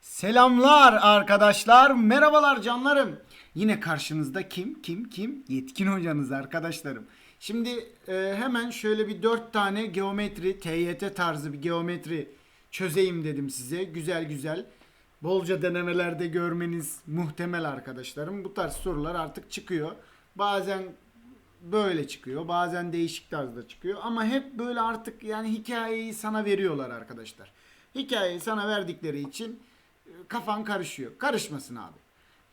Selamlar arkadaşlar, merhabalar canlarım. Yine karşınızda kim, kim, kim? Yetkin hocanız arkadaşlarım. Şimdi e, hemen şöyle bir dört tane geometri, TYT tarzı bir geometri çözeyim dedim size. Güzel güzel. Bolca denemelerde görmeniz muhtemel arkadaşlarım. Bu tarz sorular artık çıkıyor. Bazen böyle çıkıyor. Bazen değişik tarzda çıkıyor. Ama hep böyle artık yani hikayeyi sana veriyorlar arkadaşlar. Hikayeyi sana verdikleri için e, kafan karışıyor. Karışmasın abi.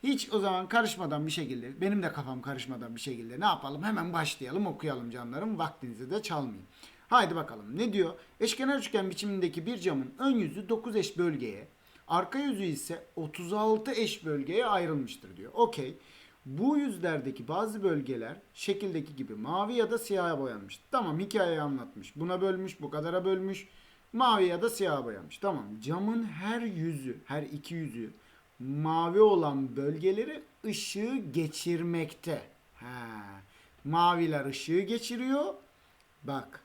Hiç o zaman karışmadan bir şekilde, benim de kafam karışmadan bir şekilde ne yapalım? Hemen başlayalım, okuyalım canlarım. Vaktinizi de çalmayayım. Haydi bakalım. Ne diyor? Eşkenar üçgen biçimindeki bir camın ön yüzü 9 eş bölgeye, arka yüzü ise 36 eş bölgeye ayrılmıştır diyor. Okey. Bu yüzlerdeki bazı bölgeler şekildeki gibi mavi ya da siyaha boyanmış. Tamam hikayeyi anlatmış. Buna bölmüş, bu kadara bölmüş. Mavi ya da siyaha boyamış. Tamam. Camın her yüzü, her iki yüzü mavi olan bölgeleri ışığı geçirmekte. Ha. Maviler ışığı geçiriyor. Bak.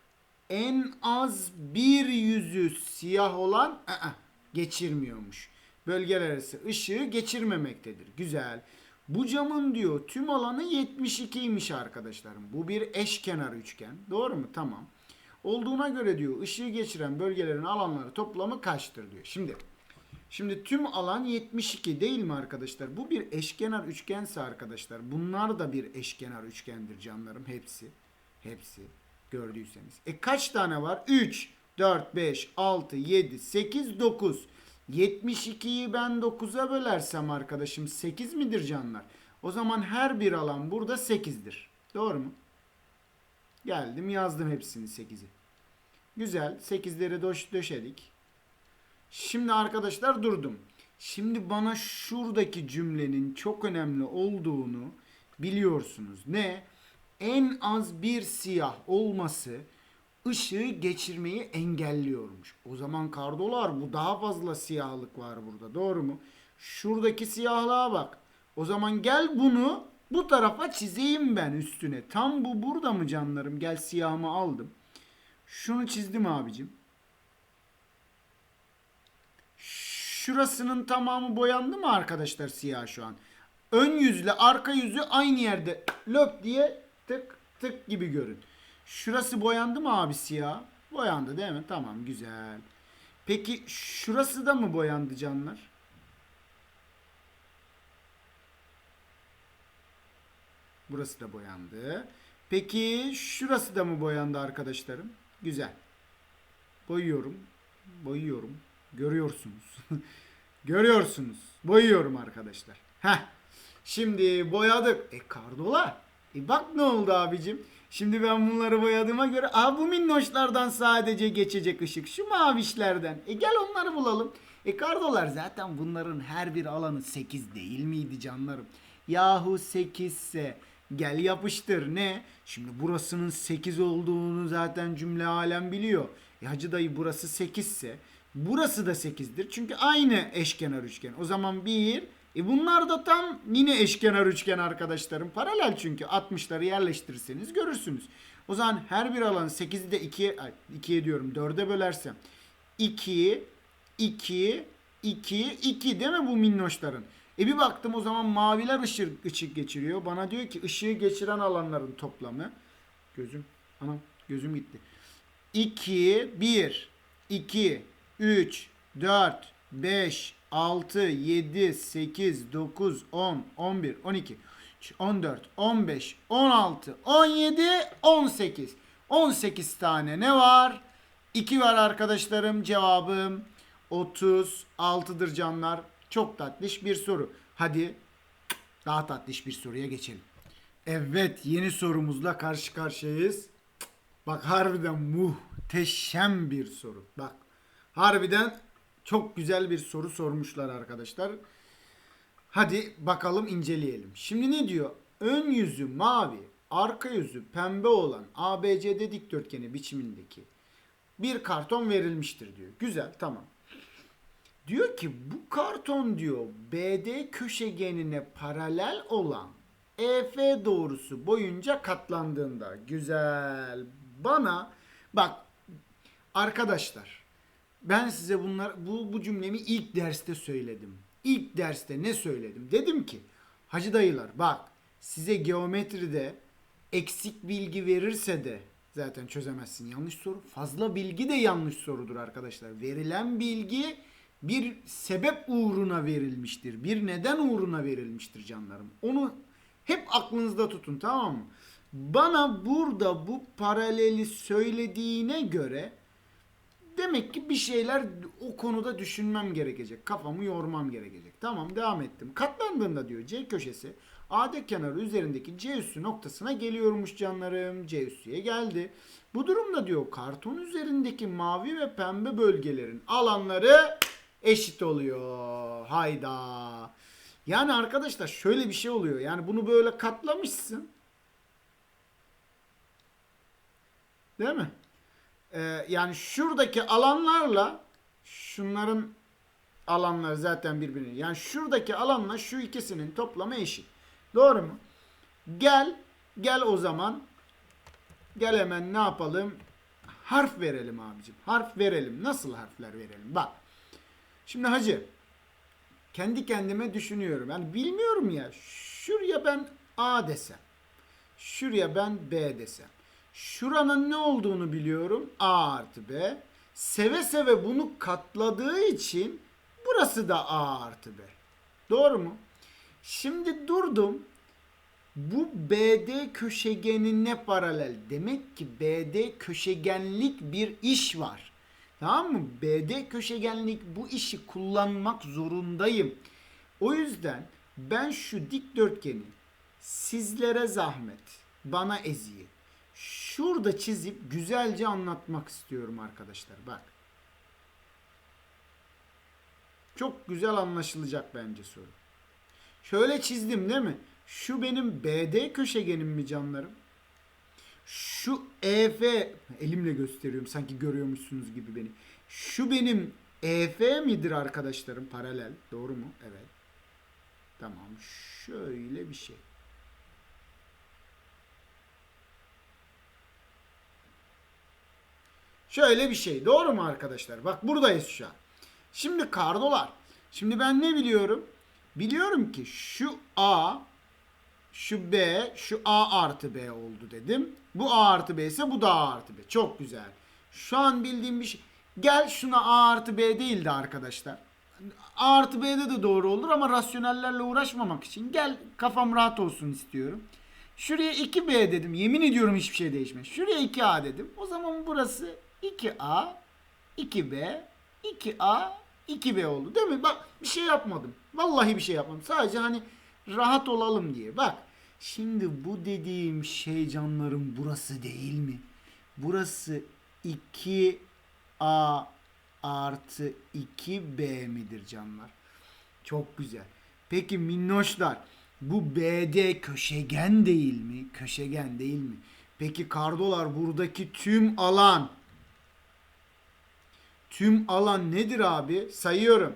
En az bir yüzü siyah olan ı-ı, geçirmiyormuş. Bölgeler arası ışığı geçirmemektedir. Güzel. Bu camın diyor tüm alanı 72'ymiş arkadaşlarım. Bu bir eşkenar üçgen. Doğru mu? Tamam. Olduğuna göre diyor ışığı geçiren bölgelerin alanları toplamı kaçtır diyor. Şimdi Şimdi tüm alan 72 değil mi arkadaşlar? Bu bir eşkenar üçgense arkadaşlar bunlar da bir eşkenar üçgendir canlarım hepsi. Hepsi gördüyseniz. E kaç tane var? 3, 4, 5, 6, 7, 8, 9. 72'yi ben 9'a bölersem arkadaşım 8 midir canlar? O zaman her bir alan burada 8'dir. Doğru mu? Geldim yazdım hepsini 8'i. Güzel. 8'leri döş döşedik. Şimdi arkadaşlar durdum. Şimdi bana şuradaki cümlenin çok önemli olduğunu biliyorsunuz. Ne? En az bir siyah olması ışığı geçirmeyi engelliyormuş. O zaman kardolar bu daha fazla siyahlık var burada. Doğru mu? Şuradaki siyahlığa bak. O zaman gel bunu bu tarafa çizeyim ben üstüne. Tam bu burada mı canlarım? Gel siyahımı aldım. Şunu çizdim abicim. Şurasının tamamı boyandı mı arkadaşlar siyah şu an? Ön yüzle arka yüzü aynı yerde löp diye tık tık gibi görün. Şurası boyandı mı abi siyah? Boyandı değil mi? Tamam güzel. Peki şurası da mı boyandı canlar? Burası da boyandı. Peki şurası da mı boyandı arkadaşlarım? Güzel. Boyuyorum. Boyuyorum. Görüyorsunuz. Görüyorsunuz. Boyuyorum arkadaşlar. Heh. Şimdi boyadık. E kardola. E bak ne oldu abicim. Şimdi ben bunları boyadığıma göre Aa, bu minnoşlardan sadece geçecek ışık. Şu mavişlerden. E gel onları bulalım. E kardolar zaten bunların her bir alanı 8 değil miydi canlarım? Yahu 8 ise gel yapıştır ne? Şimdi burasının 8 olduğunu zaten cümle alem biliyor. E hacı dayı burası 8 ise burası da 8'dir. Çünkü aynı eşkenar üçgen. O zaman 1 e bunlar da tam yine eşkenar üçgen arkadaşlarım. Paralel çünkü 60'ları yerleştirirseniz görürsünüz. O zaman her bir alan 8'i de 2'ye 2'ye diyorum 4'e bölersem 2 2 2 2 değil mi bu minnoşların? E bir baktım o zaman maviler ışık, ışık geçiriyor. Bana diyor ki ışığı geçiren alanların toplamı. Gözüm anam gözüm gitti. 2 1 2 3 4 5 6 7 8 9 10 11 12 14 15 16 17 18 18 tane ne var? 2 var arkadaşlarım cevabım 36'dır canlar. Çok tatlış bir soru. Hadi daha tatlış bir soruya geçelim. Evet yeni sorumuzla karşı karşıyayız. Bak harbiden muhteşem bir soru. Bak harbiden çok güzel bir soru sormuşlar arkadaşlar. Hadi bakalım inceleyelim. Şimdi ne diyor? Ön yüzü mavi, arka yüzü pembe olan ABCD dikdörtgeni biçimindeki bir karton verilmiştir diyor. Güzel tamam. Diyor ki bu karton diyor BD köşegenine paralel olan EF doğrusu boyunca katlandığında. Güzel. Bana bak arkadaşlar ben size bunlar bu bu cümlemi ilk derste söyledim. İlk derste ne söyledim? Dedim ki Hacı dayılar bak size geometride eksik bilgi verirse de zaten çözemezsin. Yanlış soru. Fazla bilgi de yanlış sorudur arkadaşlar. Verilen bilgi bir sebep uğruna verilmiştir. Bir neden uğruna verilmiştir canlarım. Onu hep aklınızda tutun tamam mı? Bana burada bu paraleli söylediğine göre demek ki bir şeyler o konuda düşünmem gerekecek. Kafamı yormam gerekecek. Tamam devam ettim. Katlandığında diyor C köşesi AD kenarı üzerindeki C üssü noktasına geliyormuş canlarım. C üssüye geldi. Bu durumda diyor karton üzerindeki mavi ve pembe bölgelerin alanları eşit oluyor. Hayda. Yani arkadaşlar şöyle bir şey oluyor. Yani bunu böyle katlamışsın. Değil mi? Ee, yani şuradaki alanlarla şunların alanları zaten birbirine. Yani şuradaki alanla şu ikisinin toplamı eşit. Doğru mu? Gel, gel o zaman. Gel hemen ne yapalım? Harf verelim abicim. Harf verelim. Nasıl harfler verelim? Bak. Şimdi hacı kendi kendime düşünüyorum. Yani bilmiyorum ya. Şuraya ben A desem. Şuraya ben B desem. Şuranın ne olduğunu biliyorum. A artı B. Seve seve bunu katladığı için burası da A artı B. Doğru mu? Şimdi durdum. Bu BD köşegenine paralel. Demek ki BD köşegenlik bir iş var. Tamam mı? BD köşegenlik bu işi kullanmak zorundayım. O yüzden ben şu dikdörtgeni sizlere zahmet, bana eziyet. Şurada çizip güzelce anlatmak istiyorum arkadaşlar. Bak. Çok güzel anlaşılacak bence soru. Şöyle çizdim değil mi? Şu benim BD köşegenim mi canlarım? Şu EF elimle gösteriyorum sanki görüyormuşsunuz gibi beni. Şu benim EF midir arkadaşlarım paralel? Doğru mu? Evet. Tamam. Şöyle bir şey. Şöyle bir şey. Doğru mu arkadaşlar? Bak buradayız şu an. Şimdi kardolar. Şimdi ben ne biliyorum? Biliyorum ki şu A, şu B, şu A artı B oldu dedim. Bu A artı B ise bu da A artı B. Çok güzel. Şu an bildiğim bir şey. Gel şuna A artı B değil de arkadaşlar. A artı B'de de doğru olur ama rasyonellerle uğraşmamak için gel kafam rahat olsun istiyorum. Şuraya 2B dedim. Yemin ediyorum hiçbir şey değişmez. Şuraya 2A dedim. O zaman burası 2A, 2B, 2A, 2B oldu. Değil mi? Bak bir şey yapmadım. Vallahi bir şey yapmadım. Sadece hani rahat olalım diye. Bak şimdi bu dediğim şey canlarım burası değil mi? Burası 2A artı 2B midir canlar? Çok güzel. Peki minnoşlar bu BD köşegen değil mi? Köşegen değil mi? Peki kardolar buradaki tüm alan tüm alan nedir abi? Sayıyorum.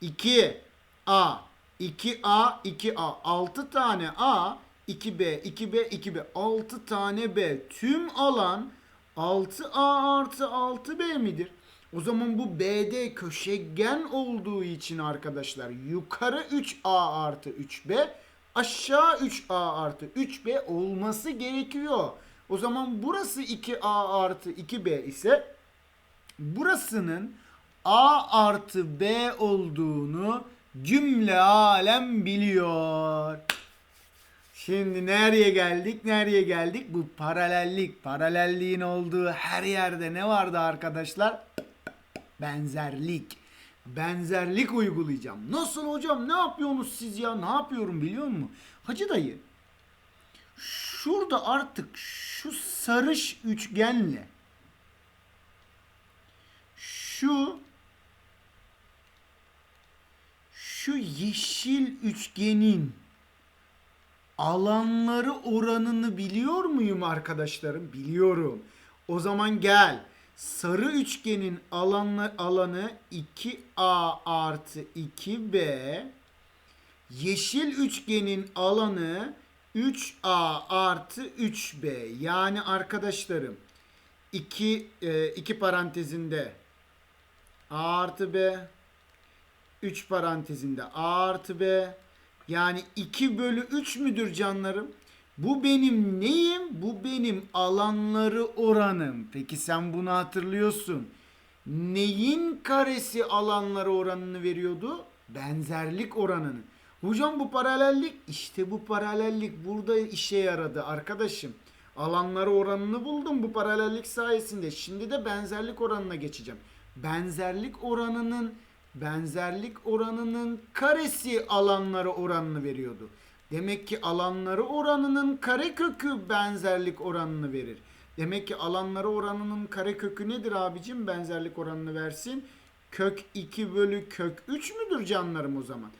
2 A 2A 2A 6 tane A 2B 2B 2B 6 tane B tüm alan 6A artı 6B midir? O zaman bu BD köşegen olduğu için arkadaşlar yukarı 3A artı 3B aşağı 3A artı 3B olması gerekiyor. O zaman burası 2A artı 2B ise burasının A artı B olduğunu cümle alem biliyor. Şimdi nereye geldik? Nereye geldik? Bu paralellik. Paralelliğin olduğu her yerde ne vardı arkadaşlar? Benzerlik. Benzerlik uygulayacağım. Nasıl hocam? Ne yapıyorsunuz siz ya? Ne yapıyorum biliyor musun? Hacı dayı. Şurada artık şu sarış üçgenle şu şu yeşil üçgenin alanları oranını biliyor muyum arkadaşlarım? Biliyorum. O zaman gel. Sarı üçgenin alanı, alanı 2A artı 2B. Yeşil üçgenin alanı 3A artı 3B yani arkadaşlarım 2 2 parantezinde A artı B 3 parantezinde A artı B yani 2 bölü 3 müdür canlarım? Bu benim neyim? Bu benim alanları oranım. Peki sen bunu hatırlıyorsun. Neyin karesi alanları oranını veriyordu? Benzerlik oranını. Hocam bu paralellik işte bu paralellik burada işe yaradı arkadaşım. Alanları oranını buldum bu paralellik sayesinde. Şimdi de benzerlik oranına geçeceğim. Benzerlik oranının benzerlik oranının karesi alanları oranını veriyordu. Demek ki alanları oranının karekökü benzerlik oranını verir. Demek ki alanları oranının karekökü nedir abicim? Benzerlik oranını versin. Kök 2 bölü kök 3 müdür canlarım o zaman?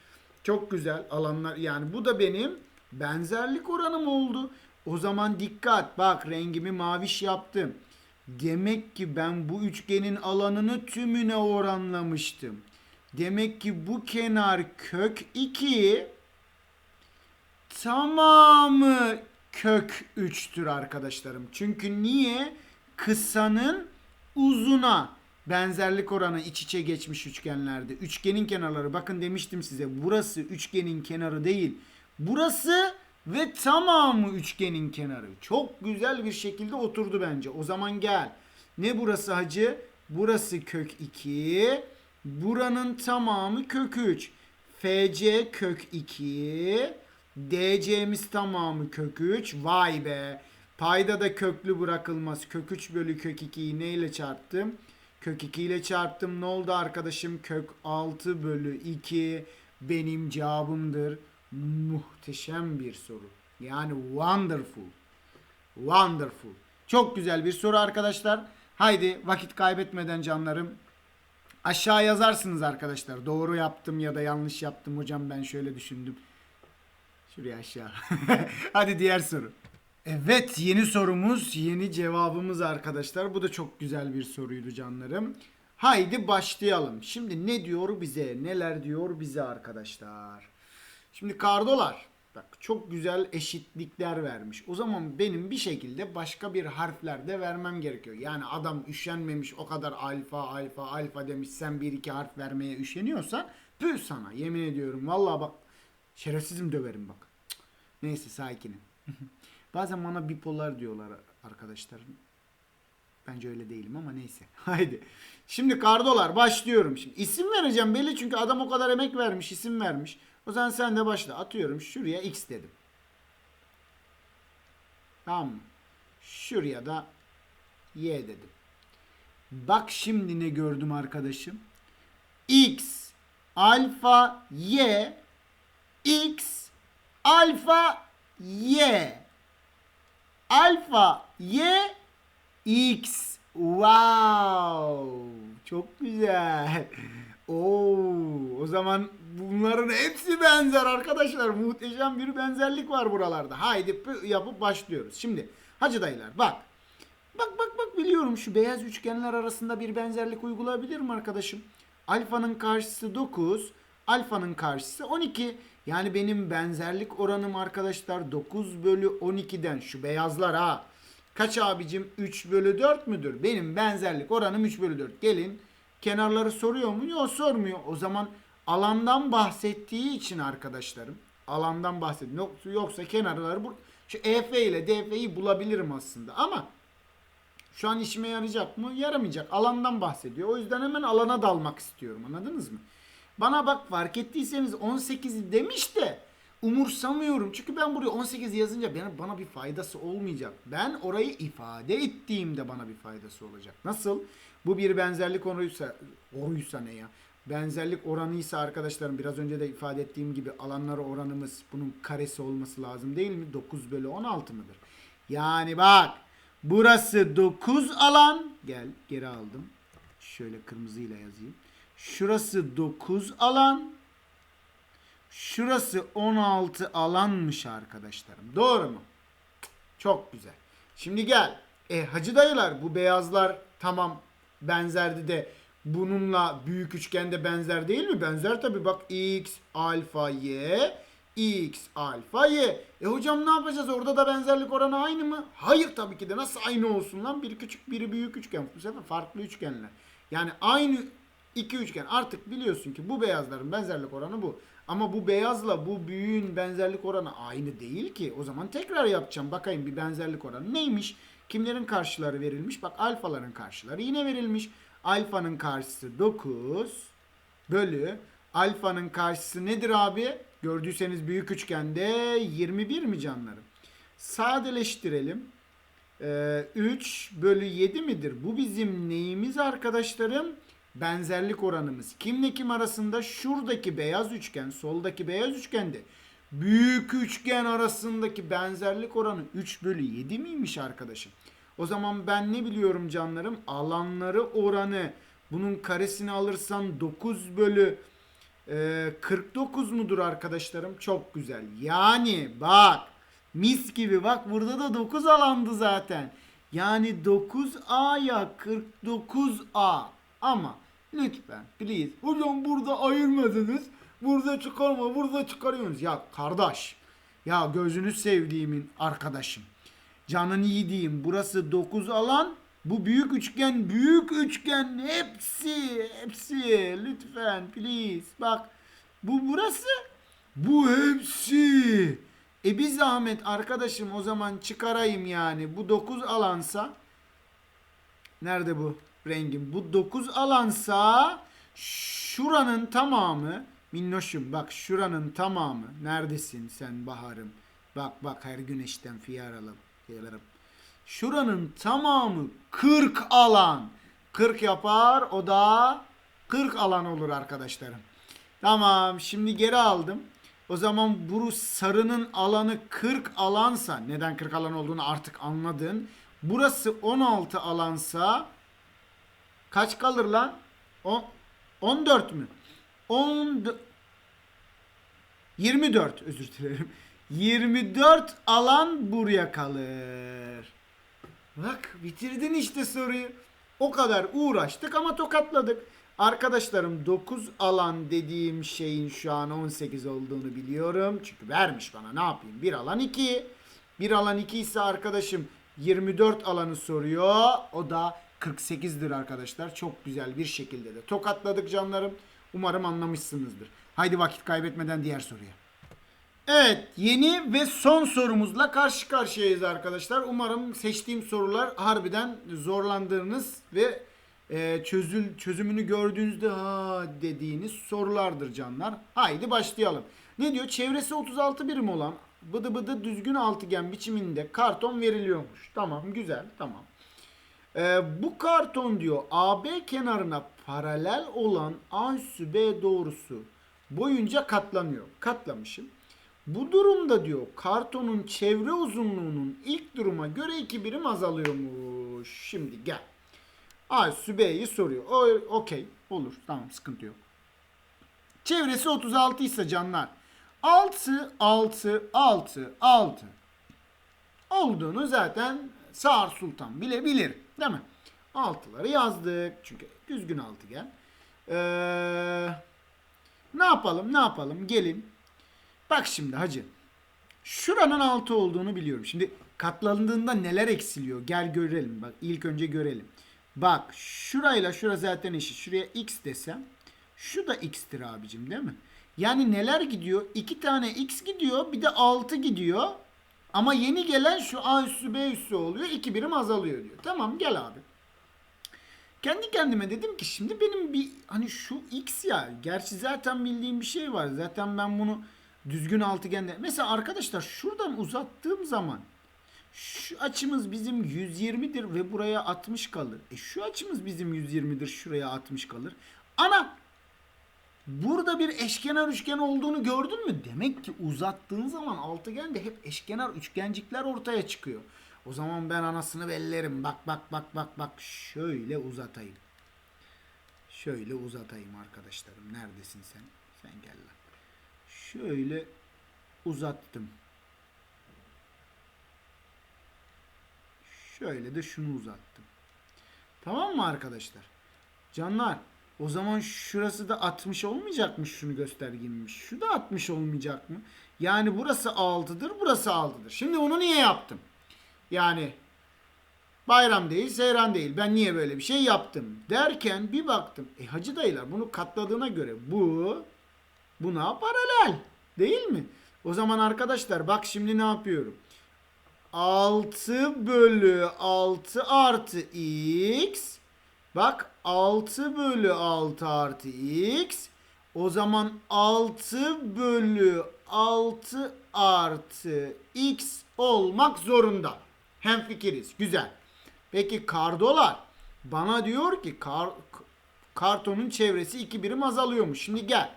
Çok güzel alanlar yani bu da benim benzerlik oranım oldu. O zaman dikkat bak rengimi maviş yaptım. Demek ki ben bu üçgenin alanını tümüne oranlamıştım. Demek ki bu kenar kök 2 tamamı kök 3'tür arkadaşlarım. Çünkü niye? Kısanın uzuna benzerlik oranı iç içe geçmiş üçgenlerde. Üçgenin kenarları bakın demiştim size burası üçgenin kenarı değil. Burası ve tamamı üçgenin kenarı. Çok güzel bir şekilde oturdu bence. O zaman gel. Ne burası hacı? Burası kök 2. Buranın tamamı kök 3. FC kök 2. DC'miz tamamı kök 3. Vay be. Payda da köklü bırakılmaz. Kök 3 bölü kök 2'yi neyle çarptım? Kök 2 ile çarptım. Ne oldu arkadaşım? Kök 6 bölü 2 benim cevabımdır. Muhteşem bir soru. Yani wonderful. Wonderful. Çok güzel bir soru arkadaşlar. Haydi vakit kaybetmeden canlarım. Aşağı yazarsınız arkadaşlar. Doğru yaptım ya da yanlış yaptım hocam ben şöyle düşündüm. Şuraya aşağı. Hadi diğer soru. Evet yeni sorumuz, yeni cevabımız arkadaşlar. Bu da çok güzel bir soruydu canlarım. Haydi başlayalım. Şimdi ne diyor bize? Neler diyor bize arkadaşlar? Şimdi kardolar bak çok güzel eşitlikler vermiş. O zaman benim bir şekilde başka bir harfler de vermem gerekiyor. Yani adam üşenmemiş o kadar alfa alfa alfa demiş sen bir iki harf vermeye üşeniyorsan püh sana yemin ediyorum. Vallahi bak şerefsizim döverim bak. Cık. Neyse sakinim. Bazen bana bipolar diyorlar arkadaşlar. Bence öyle değilim ama neyse. Haydi. Şimdi kardolar başlıyorum. Şimdi isim vereceğim belli çünkü adam o kadar emek vermiş, isim vermiş. O zaman sen de başla. Atıyorum şuraya x dedim. Tamam mı? Şuraya da y dedim. Bak şimdi ne gördüm arkadaşım. x alfa y x alfa y alfa y x wow çok güzel Oo, o zaman bunların hepsi benzer arkadaşlar. Muhteşem bir benzerlik var buralarda. Haydi yapıp başlıyoruz. Şimdi hacı dayılar bak. Bak bak bak biliyorum şu beyaz üçgenler arasında bir benzerlik uygulayabilir mi arkadaşım? Alfanın karşısı 9, alfanın karşısı 12. Yani benim benzerlik oranım arkadaşlar 9 bölü 12'den şu beyazlar ha. Kaç abicim? 3 bölü 4 müdür? Benim benzerlik oranım 3 bölü 4. Gelin kenarları soruyor mu? Yok sormuyor. O zaman alandan bahsettiği için arkadaşlarım. Alandan bahsediyor. Yoksa, kenarları bu. Şu EF ile DF'yi bulabilirim aslında ama şu an işime yarayacak mı? Yaramayacak. Alandan bahsediyor. O yüzden hemen alana dalmak istiyorum. Anladınız mı? Bana bak fark ettiyseniz 18 demiş de umursamıyorum. Çünkü ben buraya 18 yazınca bana, bana bir faydası olmayacak. Ben orayı ifade ettiğimde bana bir faydası olacak. Nasıl? Bu bir benzerlik oranıysa, oruysa ne ya? Benzerlik oranıysa arkadaşlarım biraz önce de ifade ettiğim gibi alanları oranımız bunun karesi olması lazım değil mi? 9 bölü 16 mıdır? Yani bak burası 9 alan. Gel geri aldım. Şöyle kırmızıyla yazayım. Şurası 9 alan. Şurası 16 alanmış arkadaşlarım. Doğru mu? Çok güzel. Şimdi gel. E hacı dayılar bu beyazlar tamam benzerdi de bununla büyük üçgende benzer değil mi? Benzer tabi bak x alfa y X alfa y. E hocam ne yapacağız? Orada da benzerlik oranı aynı mı? Hayır tabii ki de. Nasıl aynı olsun lan? Biri küçük biri büyük üçgen. Bu sefer farklı üçgenler. Yani aynı iki üçgen. Artık biliyorsun ki bu beyazların benzerlik oranı bu. Ama bu beyazla bu büyüğün benzerlik oranı aynı değil ki. O zaman tekrar yapacağım. Bakayım bir benzerlik oranı neymiş? Kimlerin karşıları verilmiş? Bak alfaların karşıları yine verilmiş. Alfanın karşısı 9 bölü alfanın karşısı nedir abi? Gördüyseniz büyük üçgende 21 mi canlarım? Sadeleştirelim. Ee, 3 bölü 7 midir? Bu bizim neyimiz arkadaşlarım? Benzerlik oranımız. Kimle kim arasında? Şuradaki beyaz üçgen, soldaki beyaz üçgende. Büyük üçgen arasındaki benzerlik oranı 3 bölü 7 miymiş arkadaşım? O zaman ben ne biliyorum canlarım? Alanları oranı. Bunun karesini alırsan 9 bölü e, 49 mudur arkadaşlarım? Çok güzel. Yani bak mis gibi bak burada da 9 alandı zaten. Yani 9A'ya 49A. Ama lütfen please hocam burada ayırmadınız. Burada çıkarma burada çıkarıyorsunuz. Ya kardeş ya gözünü sevdiğimin arkadaşım. Canını yediğim burası 9 alan. Bu büyük üçgen, büyük üçgen hepsi, hepsi lütfen please. Bak bu burası, bu hepsi. E bir zahmet arkadaşım o zaman çıkarayım yani. Bu 9 alansa nerede bu rengim? Bu 9 alansa şuranın tamamı minnoşum bak şuranın tamamı neredesin sen baharım? Bak bak her güneşten fiyar alalım. Fiyarlarım. Şuranın tamamı 40 alan. 40 yapar o da 40 alan olur arkadaşlarım. Tamam şimdi geri aldım. O zaman bu sarının alanı 40 alansa neden 40 alan olduğunu artık anladın. Burası 16 alansa kaç kalır lan? O, 14 mü? 10 24 özür dilerim. 24 alan buraya kalır. Bak bitirdin işte soruyu. O kadar uğraştık ama tokatladık. Arkadaşlarım 9 alan dediğim şeyin şu an 18 olduğunu biliyorum. Çünkü vermiş bana ne yapayım? Bir alan 2. Bir alan 2 ise arkadaşım 24 alanı soruyor. O da 48'dir arkadaşlar. Çok güzel bir şekilde de tokatladık canlarım. Umarım anlamışsınızdır. Haydi vakit kaybetmeden diğer soruya. Evet yeni ve son sorumuzla karşı karşıyayız arkadaşlar. Umarım seçtiğim sorular harbiden zorlandığınız ve e, çözül çözümünü gördüğünüzde ha dediğiniz sorulardır canlar. Haydi başlayalım. Ne diyor? Çevresi 36 birim olan bıdı bıdı düzgün altıgen biçiminde karton veriliyormuş. Tamam güzel tamam. E, bu karton diyor AB kenarına paralel olan A üssü B doğrusu boyunca katlanıyor. Katlamışım. Bu durumda diyor kartonun çevre uzunluğunun ilk duruma göre iki birim azalıyormuş. Şimdi gel. A üssü B'yi soruyor. O, okey olur tamam sıkıntı yok. Çevresi 36 ise canlar. 6, 6, 6, 6 olduğunu zaten Sağır Sultan bile bilir. Değil mi? Altıları yazdık. Çünkü düzgün altıgen. Ee, ne yapalım ne yapalım gelin. Bak şimdi hacı. Şuranın 6 olduğunu biliyorum. Şimdi katlandığında neler eksiliyor? Gel görelim. Bak ilk önce görelim. Bak şurayla şura zaten eşit. Şuraya x desem. Şu da x'tir abicim değil mi? Yani neler gidiyor? 2 tane x gidiyor. Bir de 6 gidiyor. Ama yeni gelen şu a üssü b üssü oluyor. 2 birim azalıyor diyor. Tamam gel abi. Kendi kendime dedim ki şimdi benim bir hani şu x ya. Gerçi zaten bildiğim bir şey var. Zaten ben bunu düzgün altıgende. Mesela arkadaşlar şuradan uzattığım zaman şu açımız bizim 120'dir ve buraya 60 kalır. E şu açımız bizim 120'dir şuraya 60 kalır. Ana burada bir eşkenar üçgen olduğunu gördün mü? Demek ki uzattığın zaman altıgende hep eşkenar üçgencikler ortaya çıkıyor. O zaman ben anasını bellerim. Bak bak bak bak bak şöyle uzatayım. Şöyle uzatayım arkadaşlarım. Neredesin sen? Sen gel lan. Şöyle uzattım. Şöyle de şunu uzattım. Tamam mı arkadaşlar? Canlar O zaman şurası da 60 olmayacakmış şunu göstergeymiş. Şu da 60 olmayacak mı? Yani burası 6'dır, burası 6'dır. Şimdi onu niye yaptım? Yani bayram değil, seyran değil. Ben niye böyle bir şey yaptım? Derken bir baktım. E hacı dayılar bunu katladığına göre bu buna paralel. Değil mi? O zaman arkadaşlar bak şimdi ne yapıyorum? 6 bölü 6 artı x Bak 6 bölü 6 artı x o zaman 6 bölü 6 artı x olmak zorunda. Hem fikiriz. Güzel. Peki kardolar bana diyor ki kar, kartonun çevresi 2 birim azalıyormuş. Şimdi gel.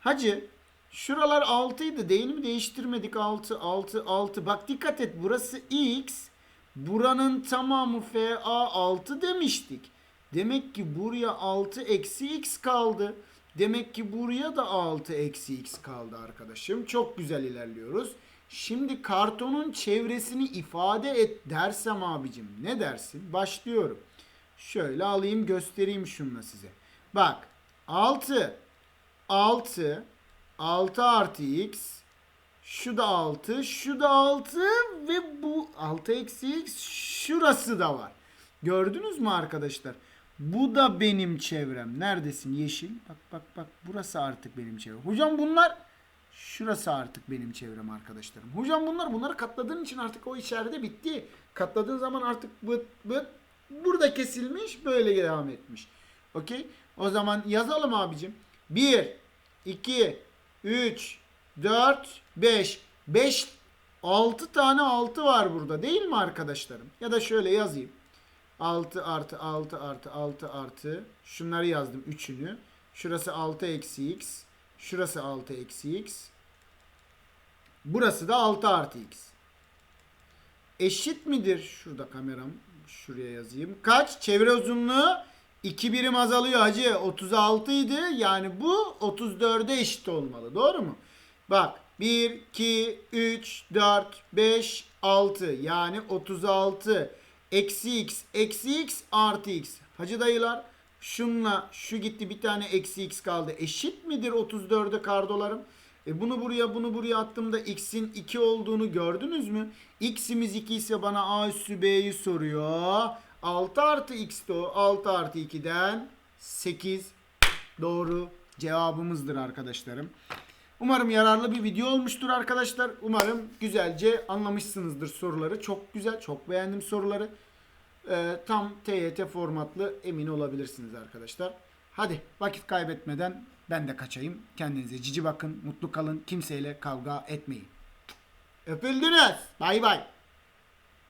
Hacı şuralar 6 idi değil mi? Değiştirmedik 6 6 6. Bak dikkat et burası x. Buranın tamamı FA 6 demiştik. Demek ki buraya 6 eksi x kaldı. Demek ki buraya da 6 eksi x kaldı arkadaşım. Çok güzel ilerliyoruz. Şimdi kartonun çevresini ifade et dersem abicim ne dersin? Başlıyorum. Şöyle alayım göstereyim şunla size. Bak 6 6 6 artı x şu da 6 şu da 6 ve bu 6 eksi x şurası da var. Gördünüz mü arkadaşlar? Bu da benim çevrem. Neredesin yeşil? Bak bak bak burası artık benim çevrem. Hocam bunlar şurası artık benim çevrem arkadaşlarım. Hocam bunlar bunları katladığın için artık o içeride bitti. Katladığın zaman artık bıt bıt burada kesilmiş böyle devam etmiş. Okey? O zaman yazalım abicim. 1 2 3 4 5 5 6 tane 6 var burada değil mi arkadaşlarım? Ya da şöyle yazayım. 6 artı 6 artı 6 artı şunları yazdım üçünü. Şurası 6 eksi x. Şurası 6 eksi x. Burası da 6 artı x. Eşit midir? Şurada kameram. Şuraya yazayım. Kaç? Çevre uzunluğu 2 birim azalıyor hacı. 36 idi. Yani bu 34'e eşit olmalı. Doğru mu? Bak 1, 2, 3, 4, 5, 6 yani 36 eksi x eksi x artı x. Hacı dayılar şunla şu gitti bir tane eksi x kaldı. Eşit midir 34'e kardolarım? E bunu buraya bunu buraya attığımda x'in 2 olduğunu gördünüz mü? x'imiz 2 ise bana a üssü b'yi soruyor. 6 artı x de o. 6 artı 2'den 8 doğru cevabımızdır arkadaşlarım. Umarım yararlı bir video olmuştur arkadaşlar. Umarım güzelce anlamışsınızdır soruları. Çok güzel, çok beğendim soruları. Ee, tam TYT formatlı emin olabilirsiniz arkadaşlar. Hadi vakit kaybetmeden ben de kaçayım. Kendinize cici bakın, mutlu kalın, kimseyle kavga etmeyin. Öpüldünüz. Bay bay.